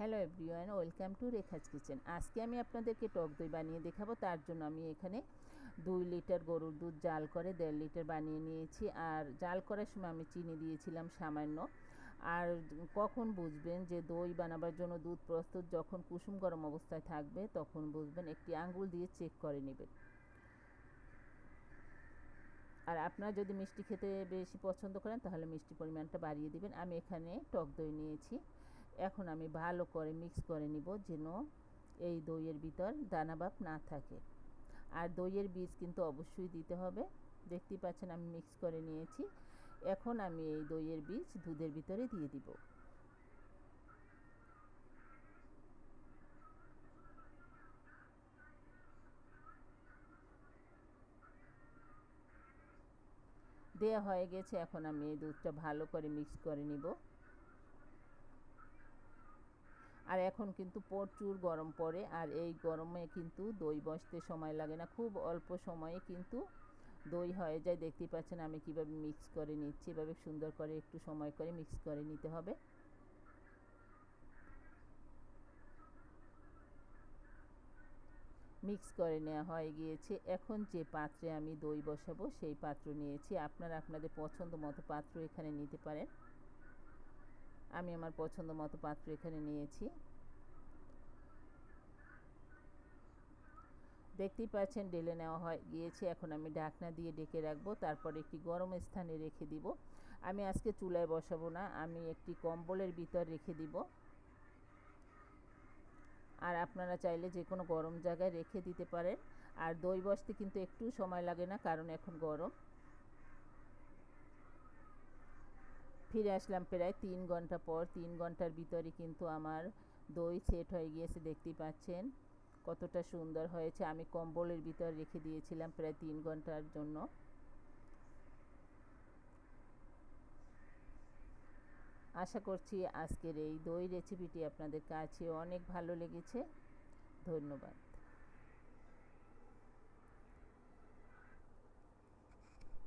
Hello everyone, welcome to Rekha's kitchen. আজকে আমি আপনাদেরকে টক দই বানিয়ে দেখাবো, তার জন্য আমি এখানে দুই লিটার গরুর দুধ জাল করে দেড় লিটার বানিয়ে নিয়েছি। আর জাল করার সময় আমি চিনি দিয়েছিলাম সামান্য। আর কখন বুঝবেন যে দই বানাবার জন্য দুধ প্রস্তুত যখন কুসুম গরম অবস্থায় থাকবে, তখন বুঝবেন একটি আঙ্গুল দিয়ে চেক করে নেবেন। আর আপনারা যদি মিষ্টি খেতে বেশি পছন্দ করেন, তাহলে মিষ্টি পরিমাণটা বাড়িয়ে দিবেন। আমি এখানে টক দই নিয়েছি। এখন আমি ভালো করে মিক্স করে নিব যেন এই দইয়ের ভিতর দানাবাপ না থাকে। আর দইয়ের বীজ কিন্তু অবশ্যই দিতে হবে। দেখতেই পাচ্ছেন আমি মিক্স করে নিয়েছি। এখন আমি এই দইয়ের বীজ দুধের ভিতরে দিয়ে দিব। দেয়া হয়ে গেছে, এখন আমি এই দুধটা ভালো করে মিক্স করে নিব। আর এখন কিন্তু প্রচুর গরম পড়ে, আর এই গরমে কিন্তু দই বসতে সময় লাগে না। খুব অল্প সময়ে কিন্তু দই হয়ে যায়। দেখতেই পাচ্ছেন আমি কীভাবে মিক্স করে নিচ্ছি। এভাবে সুন্দর করে একটু সময় করে মিক্স করে নিতে হবে। মিক্স করে নেওয়া হয়ে গিয়েছে। এখন যে পাত্রে আমি দই বসাবো, সেই পাত্র নিয়েছি। আপনারা আপনাদের পছন্দ মতো পাত্র এখানে নিতে পারেন। আমি আমার পছন্দ মতো পাত্র এখানে নিয়েছি। দেখতেই পাচ্ছেন ডেলে নেওয়া হয়, গিয়েছে। এখন আমি ঢাকনা দিয়ে ডেকে রাখব। তারপর একটি গরম স্থানে রেখে দিব। আমি আজকে চুলায় বসাবো না। আমি একটি কম্বলের ভিতর রেখে দিব। আর আপনারা চাইলে যে কোনো গরম জায়গায় রেখে দিতে পারেন। আর দই বসতে কিন্তু একটু সময় লাগে না, কারণ এখন গরম। ফিরে আসলাম প্রায় তিন ঘণ্টা পর, তিন ঘণ্টার ভিতরে কিন্তু আমার দই সেট হয়ে গিয়েছে, দেখতেই পাচ্ছেন কতটা সুন্দর হয়েছে। আমি কম্বলের ভিতর রেখে দিয়েছিলাম প্রায় তিন ঘণ্টার জন্য। আশা করছি আজকের এই দই রেসিপিটি আপনাদের কাছে অনেক ভালো লেগেছে। ধন্যবাদ।